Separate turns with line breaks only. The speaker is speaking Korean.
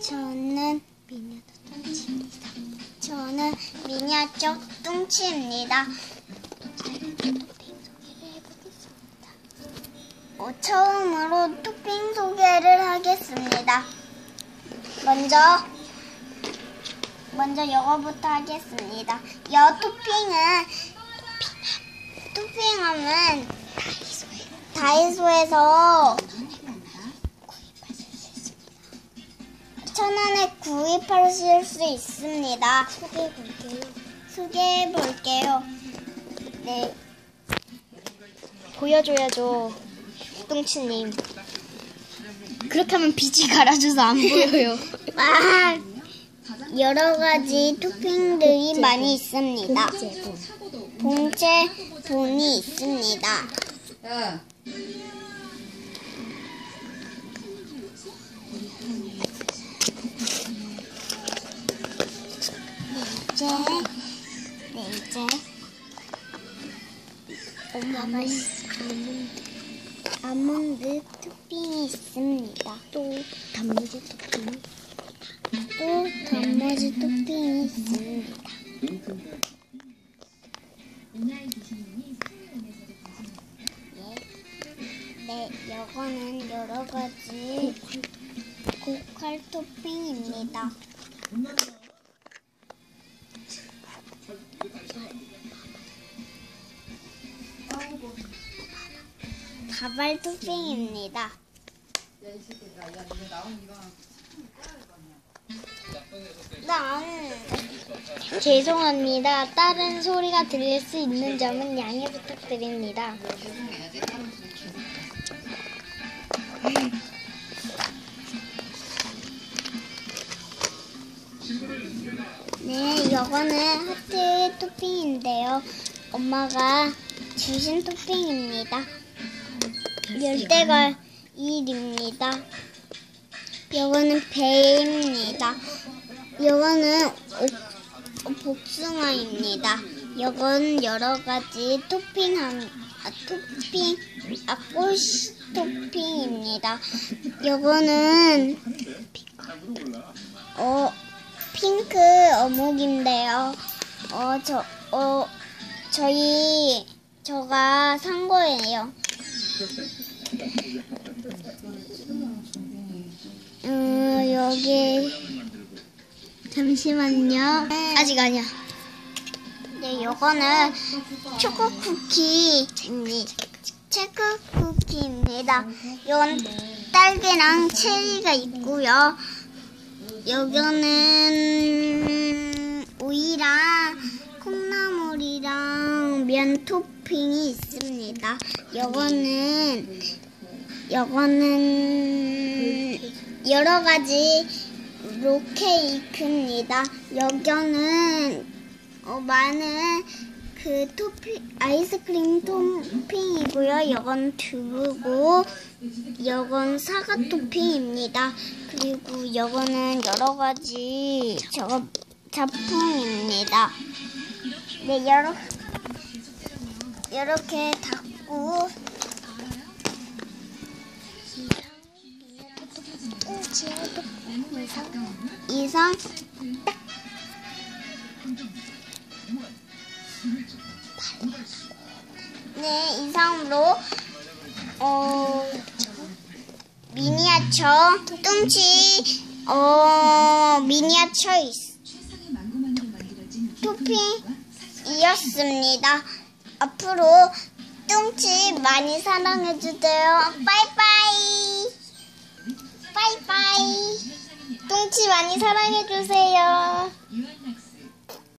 저는 미니어처 뚱치입니다. 저는 미니어처 뚱치입니다. 어, 처음으로 토핑 소개를 하겠습니다. 먼저 먼저 이거부터 하겠습니다. 여 토핑은 토핑함은 다이소에서 천 원에 구입하실 수 있습니다. 소개해 볼게요. 소개해 볼게요. 네.
보여줘야죠. 똥치님. 그렇게 하면 빛이 가라져서 안 보여요.
아, 여러 가지 토핑들이 많이 있습니다. 봉제 본이 있습니다. 이제 네 이제 엄마가 아몬드, 아몬드 토핑이 있습니다.
또 단무지 토핑.
또 단무지 토핑이 있습니다. 네, 네, 이거는 여러 가지 고칼 토핑입니다. 가발 토핑입니다. 난
죄송합니다. 다른 소리가 들릴 수 있는 점은 양해 부탁드립니다.
네, 이거는 하트 토핑인데요. 엄마가 주신 토핑입니다. 열대가 1입니다. 이거는 배입니다. 이거는 옥- 복숭아입니다. 이건 여러 가지 토핑한 아, 토핑 아 꽃 토핑입니다. 이거는 어 핑크 어묵인데요. 어 저 어 저희 저가 산 거예요. 음 여기 잠시만요.
아직 아니야.
네, 요거는 초코 쿠키입니다. 체크 쿠키입니다. 이건 딸기랑 체리가 있고요. 여기는 오이랑 콩나물이랑 면 토핑이 있습니다. 요거는 요거는 여러 가지 로케이크입니다. 여기는 어, 많은 그 토핑 아이스크림 토핑이고요. 이건 두부고 이건 사과 토핑입니다. 그리고 이거는 여러 가지 저거 작품입니다. 네, 여러 이렇게 닫고 이상 네, 이상으로 어 미니어처 뚱치 어 미니어처 있- 토핑이었습니다. 앞으로 뚱치 많이 사랑해 주세요. 빠이빠이. 뚱치 많이 사랑해 주세요.